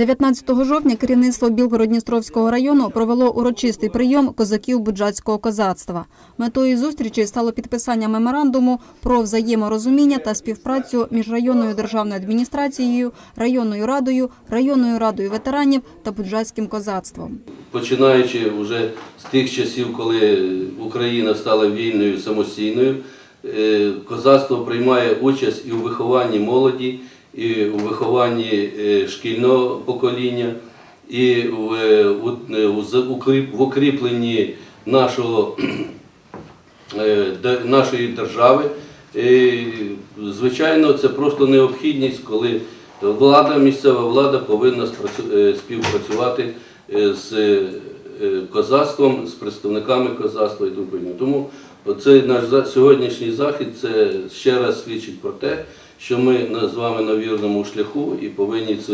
19 жовтня керівництво Білгород-Дністровського району провело урочистий прийом козаків буджацького козацтва. Метою зустрічі стало підписання меморандуму про взаєморозуміння та співпрацю між районною державною адміністрацією, районною радою, районною радою ветеранів та буджацьким козацтвом. починаючи вже з тих часів, коли Україна стала вільною самостійною, е, козацтво приймає участь і у вихованні молоді, і у вихованні е, шкільного покоління, і в, укріпленні нашого, е, нашої держави. І, Звичайно, це просто необхідність, коли влада, місцева влада повинна е, співпрацювати з козацтвом, з представниками козацтва і тому. Тому цей наш за- сьогоднішній захід це ще раз свідчить про те, що ми на- з вами на вірному шляху і повинні це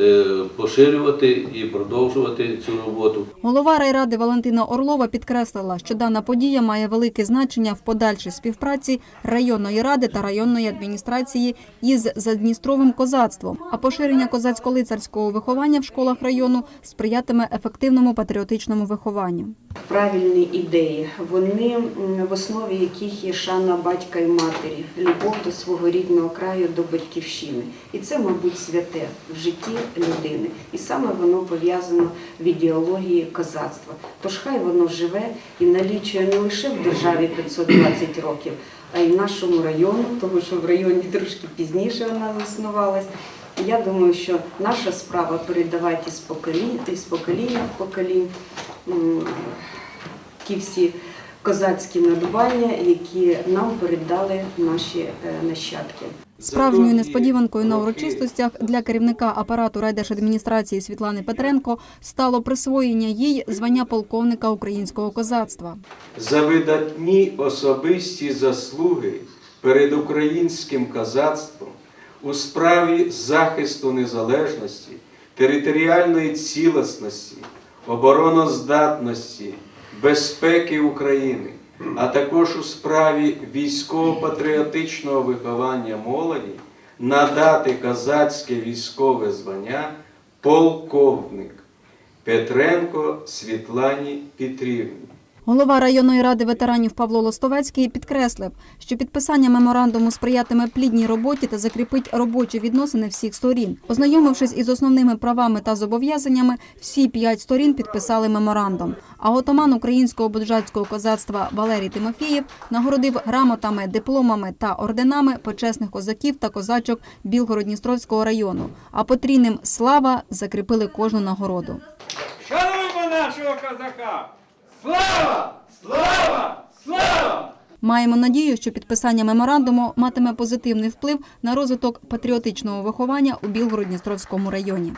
е, поширювати і продовжувати цю роботу. Голова райради Валентина Орлова підкреслила, що дана подія має велике значення в подальшій співпраці районної ради та районної адміністрації із Задністровим козацтвом. А поширення козацько-лицарського виховання в школах району сприятиме ефективному патріотичному вихованню. правильні ідеї, вони м, в основі яких є шана батька і матері, любов до свого рідного краю, до батьківщини. І це, мабуть, святе в житті людини. І саме воно пов'язано в ідеології козацтва. Тож хай воно живе і налічує не лише в державі 520 років, а й в нашому району, тому що в районі трошки пізніше вона заснувалась. Я думаю, що наша справа передавати із покоління, із покоління в покоління м, ті всі козацькі надбання, які нам передали наші е, нащадки. Справжньою несподіванкою на урочистостях для керівника апарату райдержадміністрації Світлани Петренко стало присвоєння їй звання полковника українського козацтва. за видатні особисті заслуги перед українським козацтвом у справі захисту незалежності, територіальної цілісності, обороноздатності, безпеки України, а також у справі військово-патріотичного виховання молоді надати козацьке військове звання полковник Петренко Світлані Петрівні. Голова районної ради ветеранів Павло Лостовецький підкреслив, що підписання меморандуму сприятиме плідній роботі та закріпить робочі відносини всіх сторін. Ознайомившись із основними правами та зобов'язаннями, всі п'ять сторін підписали меморандум. А отаман українського буджацького козацтва Валерій Тимофієв нагородив грамотами, дипломами та орденами почесних козаків та козачок Білгород-Дністровського району. А потрійним слава закріпили кожну нагороду. Шануймо нашого козака! Слава! Слава! Слава! Маємо надію, що підписання меморандуму матиме позитивний вплив на розвиток патріотичного виховання у Білгород-Дністровському районі.